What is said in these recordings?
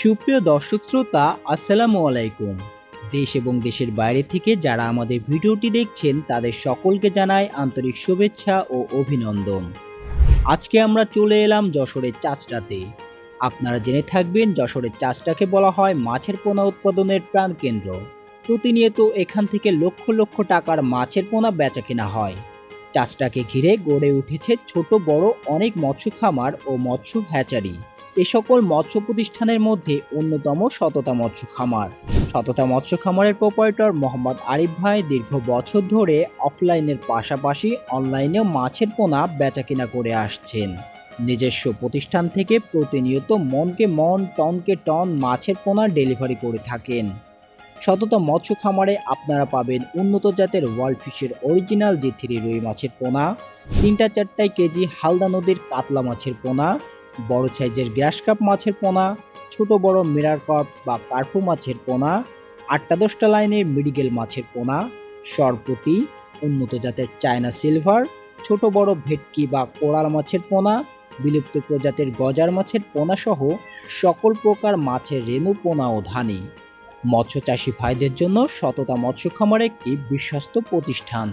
সুপ্রিয় দর্শক শ্রোতা, আসসালামু আলাইকুম। দেশ এবং দেশের বাইরে থেকে যারা আমাদের ভিডিওটি দেখছেন, তাদের সকলকে জানাই আন্তরিক শুভেচ্ছা ও অভিনন্দন। আজকে আমরা চলে এলাম যশোরের চাচড়াতে আপনারা জেনে থাকবেন, যশোরের চাচড়াকে বলা হয় মাছের পোনা উৎপাদনের প্রাণকেন্দ্র। প্রতিনিয়ত এখান থেকে লক্ষ লক্ষ টাকার মাছের পোনা বেচা কেনা হয়। চাচড়াকে ঘিরে গড়ে উঠেছে ছোট, বড় অনেক মৎস্য খামার ও মৎস্য হ্যাচারি। এ সকল মৎস্য প্রতিষ্ঠানের মধ্যে অন্যতম সততা মৎস্য খামার। সততা মৎস্য খামারের প্রোপারেটর মোহাম্মদ আরিফ ভাই দীর্ঘ বছর ধরে অফলাইনের পাশাপাশি অনলাইনেও মাছের পোনা বেচা বেচাকেনা করে আসছেন। নিজস্ব প্রতিষ্ঠান থেকে প্রতিনিয়ত মনকে মন, টনকে টন মাছের পোনা ডেলিভারি করে থাকেন। সততা মৎস্য খামারে আপনারা পাবেন উন্নত জাতের ওয়ার্ল্ড ফিশের অরিজিনাল জি থ্রি রুই মাছের পোনা, তিনটা চারটায় কেজি হালদা নদীর কাতলা মাছের পোনা, বড় সাইজের গ্যাস কাপ মাছের পোনা, ছোট বড় মিরার কাপ বা কার্পু মাছের পোনা, আটটা দশটা লাইনের মিডিগেল মাছের পোনা, সরপুটি, উন্নত জাতের চায়না সিলভার, ছোট বড় ভেটকি বা কোরাল মাছের পোনা, বিলুপ্ত প্রজাতির গজার মাছের পোনা সহ সকল প্রকার মাছের রেণু পোনা ও ধানি। মৎস্য চাষি ভাইদের জন্য সততা মৎস্য খামার একটি বিশ্বস্ত প্রতিষ্ঠান।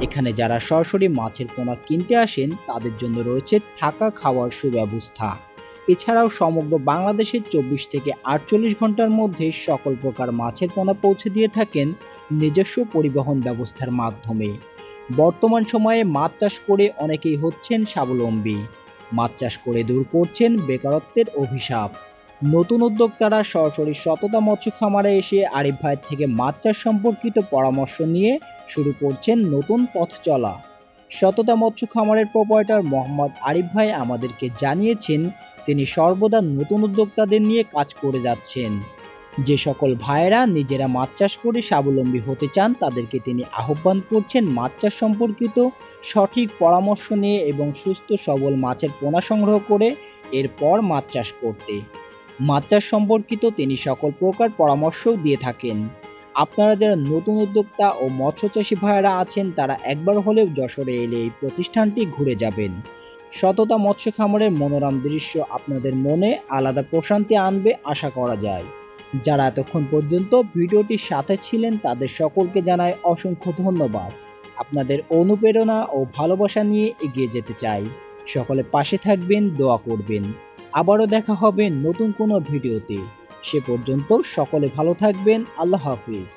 এখানে যারা সরাসরি মাছের পোনা কিনতে আসেন, তাদের জন্য রয়েছে থাকা খাওয়ার সুব্যবস্থা। এছাড়াও সমগ্র বাংলাদেশের চব্বিশ থেকে আটচল্লিশ ঘণ্টার মধ্যে সকল প্রকার মাছের পোনা পৌঁছে দিয়ে থাকেন নিজস্ব পরিবহন ব্যবস্থার মাধ্যমে। বর্তমান সময়ে মাছ চাষ করে অনেকেই হচ্ছেন স্বাবলম্বী। মাছ চাষ করে দূর করছেন বেকারত্বের অভিশাপ। নতুন উদ্যোক্তারা সরাসরি সততা মৎস্য খামারে এসে আরিফ ভাইয়ের থেকে মাছ চাষ সম্পর্কিত পরামর্শ নিয়ে শুরু করছেন নতুন পথ চলা। সততা মৎস্য খামারের প্রোপারেটর মোহাম্মদ আরিফ ভাই আমাদেরকে জানিয়েছেন, তিনি সর্বদা নতুন উদ্যোক্তাদের নিয়ে কাজ করে যাচ্ছেন। যে সকল ভাইয়েরা নিজেরা মাছ চাষ করে স্বাবলম্বী হতে চান, তাদেরকে তিনি আহ্বান করছেন মাছ চাষ সম্পর্কিত সঠিক পরামর্শ নিয়ে এবং সুস্থ সবল মাছের পোনা সংগ্রহ করে এরপর মাছ চাষ করতে। মাছ সম্পর্কিত তিনি সকল প্রকার পরামর্শও দিয়ে থাকেন। আপনারা যারা নতুন উদ্যোক্তা ও মৎস্য চাষী ভাইয়েরা আছেন, তারা একবার হলেও যশোরে এলে এই প্রতিষ্ঠানটি ঘুরে যাবেন। সততা মৎস্য খামারের মনোরম দৃশ্য আপনাদের মনে আলাদা প্রশান্তি আনবে আশা করা যায়। যারা এতক্ষণ পর্যন্ত ভিডিওটির সাথে ছিলেন, তাদের সকলকে জানায় অসংখ্য ধন্যবাদ। আপনাদের অনুপ্রেরণা ও ভালোবাসা নিয়ে এগিয়ে যেতে চাই। সকলে পাশে থাকবেন, দোয়া করবেন। আবারও দেখা হবে নতুন কোনো ভিডিওতে। সে পর্যন্ত সকলে ভালো থাকবেন আল্লাহ হাফিজ।